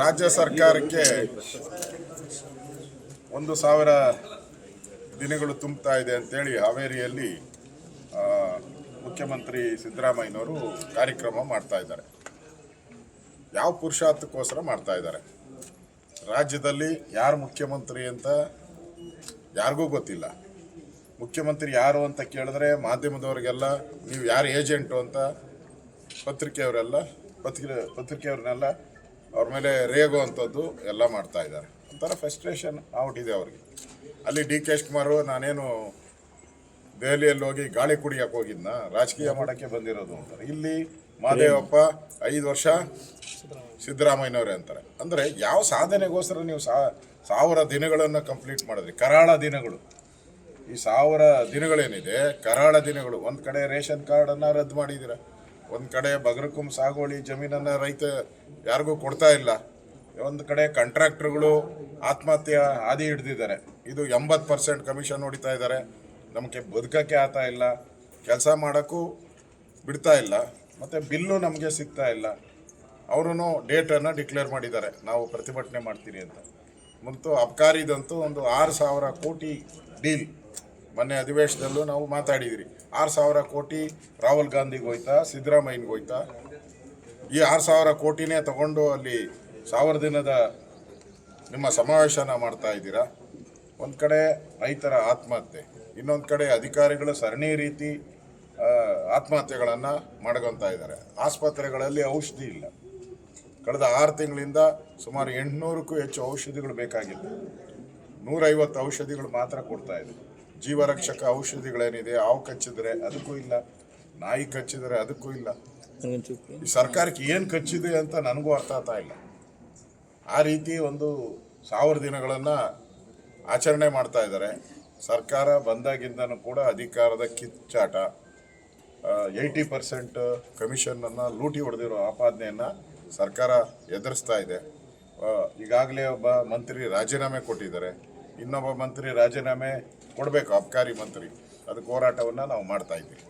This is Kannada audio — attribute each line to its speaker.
Speaker 1: ರಾಜ್ಯ ಸರ್ಕಾರಕ್ಕೆ ಒಂದು ಸಾವಿರ ದಿನಗಳು ತುಂಬ್ತಾ ಇದೆ ಅಂತೇಳಿ ಹಾವೇರಿಯಲ್ಲಿ ಮುಖ್ಯಮಂತ್ರಿ ಸಿದ್ದರಾಮಯ್ಯನವರು ಕಾರ್ಯಕ್ರಮ ಮಾಡ್ತಾ ಇದ್ದಾರೆ. ಯಾವ ಪುರುಷಾರ್ಥಕ್ಕೋಸ್ಕರ ಮಾಡ್ತಾ ಇದ್ದಾರೆ? ರಾಜ್ಯದಲ್ಲಿ ಯಾರು ಮುಖ್ಯಮಂತ್ರಿ ಅಂತ ಯಾರಿಗೂ ಗೊತ್ತಿಲ್ಲ. ಮುಖ್ಯಮಂತ್ರಿ ಯಾರು ಅಂತ ಕೇಳಿದ್ರೆ ಮಾಧ್ಯಮದವರಿಗೆಲ್ಲ, ನೀವು ಯಾರು ಏಜೆಂಟು ಅಂತ ಪತ್ರಿಕೆಯವರೆಲ್ಲ, ಪತ್ರಿಕೆ, ಪತ್ರಿಕೆಯವ್ರನ್ನೆಲ್ಲ ಅವ್ರ ಮೇಲೆ ರೇಗೋ ಅಂಥದ್ದು ಎಲ್ಲ ಮಾಡ್ತಾ ಇದ್ದಾರೆ. ಒಂಥರ ಫ್ರಸ್ಟ್ರೇಷನ್ ಇದೆ ಅವ್ರಿಗೆ. ಅಲ್ಲಿ ಡಿ ಕೆ ಶಿವಕುಮಾರು ನಾನೇನು ದೆಹಲಿಯಲ್ಲಿ ಹೋಗಿ ಗಾಳಿ ಕುಡಿಯಕ್ಕೆ ಹೋಗಿದ್ನ? ರಾಜಕೀಯ ಮಾಡೋಕ್ಕೆ ಬಂದಿರೋದು ಅಂತಾರೆ. ಇಲ್ಲಿ ಮಾದೇವಪ್ಪ ಐದು ವರ್ಷ ಸಿದ್ದರಾಮಯ್ಯನವರೇ ಅಂತಾರೆ. ಅಂದರೆ ಯಾವ ಸಾಧನೆಗೋಸ್ಕರ ನೀವು ಸಾವಿರ ದಿನಗಳನ್ನು ಕಂಪ್ಲೀಟ್ ಮಾಡಿದ್ರಿ? ಕರಾಳ ದಿನಗಳು. ಈ ಸಾವಿರ ದಿನಗಳೇನಿದೆ? ಕರಾಳ ದಿನಗಳು. ಒಂದು ಕಡೆ ರೇಷನ್ ಕಾರ್ಡನ್ನು ರದ್ದು ಮಾಡಿದ್ದೀರ? ಒಂದು ಕಡೆ ಬಗರಕುಂ ಸಾಗುವಳಿ ಜಮೀನನ್ನು ರೈತ ಯಾರಿಗೂ ಕೊಡ್ತಾ ಇಲ್ಲ. ಒಂದು ಕಡೆ ಕಾಂಟ್ರಾಕ್ಟರ್ಗಳು ಆತ್ಮಹತ್ಯೆ ಹಾದಿ ಹಿಡ್ದಿದ್ದಾರೆ. ಇದು ಎಂಬತ್ತು ಪರ್ಸೆಂಟ್ ಕಮಿಷನ್ ಹೊಡಿತಾ ಇದ್ದಾರೆ. ನಮಗೆ ಬದುಕಕ್ಕೆ ಆತ ಇಲ್ಲ. ಕೆಲಸ ಮಾಡೋಕ್ಕೂ ಬಿಡ್ತಾ ಇಲ್ಲ. ಮತ್ತು ಬಿಲ್ಲು ನಮಗೆ ಸಿಗ್ತಾ ಇಲ್ಲ. ಅವರು ಡೇಟನ್ನು ಡಿಕ್ಲೇರ್ ಮಾಡಿದ್ದಾರೆ. ನಾವು ಪ್ರತಿಭಟನೆ ಮಾಡ್ತೀರಿ ಅಂತ. ಮತ್ತು ಅಬ್ಕಾರಿದಂತೂ ಒಂದು ಆರು ಸಾವಿರ ಕೋಟಿ ಡೀಲ್. ಮೊನ್ನೆ ಅಧಿವೇಶನದಲ್ಲೂ ನಾವು ಮಾತಾಡಿದಿರಿ. ಆರು ಸಾವಿರ ಕೋಟಿ ರಾಹುಲ್ ಗಾಂಧಿಗೆ ಹೋಯ್ತಾ, ಸಿದ್ದರಾಮಯ್ಯನಿಗೆ ಹೋಯ್ತಾ? ಈ ಆರು ಸಾವಿರ ಕೋಟಿನೇ ತಗೊಂಡು ಅಲ್ಲಿ ಸಾವಿರ ದಿನದ ನಿಮ್ಮ ಸಮಾವೇಶನ ಮಾಡ್ತಾ ಇದ್ದೀರಾ? ಒಂದು ಕಡೆ ರೈತರ ಆತ್ಮಹತ್ಯೆ, ಇನ್ನೊಂದು ಕಡೆ ಅಧಿಕಾರಿಗಳು ಸರಣಿ ರೀತಿ ಆತ್ಮಹತ್ಯೆಗಳನ್ನು ಮಾಡ್ಕೊತಾ ಇದ್ದಾರೆ. ಆಸ್ಪತ್ರೆಗಳಲ್ಲಿ ಔಷಧಿ ಇಲ್ಲ. ಕಳೆದ ಆರು ತಿಂಗಳಿಂದ ಸುಮಾರು ಎಂಟುನೂರಕ್ಕೂ ಹೆಚ್ಚು ಔಷಧಿಗಳು ಬೇಕಾಗಿಲ್ಲ. ನೂರೈವತ್ತು ಔಷಧಿಗಳು ಮಾತ್ರ ಕೊಡ್ತಾ ಇದೆ. ಜೀವರಕ್ಷಕ ಔಷಧಿಗಳೇನಿದೆ, ಹಾವು ಕಚ್ಚಿದ್ರೆ ಅದಕ್ಕೂ ಇಲ್ಲ, ನಾಯಿ ಕಚ್ಚಿದ್ರೆ ಅದಕ್ಕೂ ಇಲ್ಲ. ಈ ಸರ್ಕಾರಕ್ಕೆ ಏನು ಕಚ್ಚಿದೆ ಅಂತ ನನಗೂ ಅರ್ಥ ಆಗ್ತಾ ಇಲ್ಲ. ಆ ರೀತಿ ಒಂದು ಸಾವಿರ ದಿನಗಳನ್ನು ಆಚರಣೆ ಮಾಡ್ತಾ ಇದ್ದಾರೆ. ಸರ್ಕಾರ ಬಂದಾಗಿಂದನೂ ಕೂಡ ಅಧಿಕಾರದ ಕಿಚ್ಚಾಟ ಏಯ್ಟಿ ಪರ್ಸೆಂಟ್ ಕಮಿಷನನ್ನು ಲೂಟಿ ಹೊಡೆದಿರೋ ಆಪಾದನೆಯನ್ನು ಸರ್ಕಾರ ಎದುರಿಸ್ತಾ ಇದೆ. ಈಗಾಗಲೇ ಒಬ್ಬ ಮಂತ್ರಿ ರಾಜೀನಾಮೆ ಕೊಟ್ಟಿದ್ದಾರೆ. ಇನ್ನೊಬ್ಬ ಮಂತ್ರಿ ರಾಜೀನಾಮೆ ಕೊಡಬೇಕು ಅಬಕಾರಿ ಮಂತ್ರಿ. ಅದಕ್ಕೆ ಹೋರಾಟವನ್ನು ನಾವು ಮಾಡ್ತಾ ಇದ್ದೀವಿ.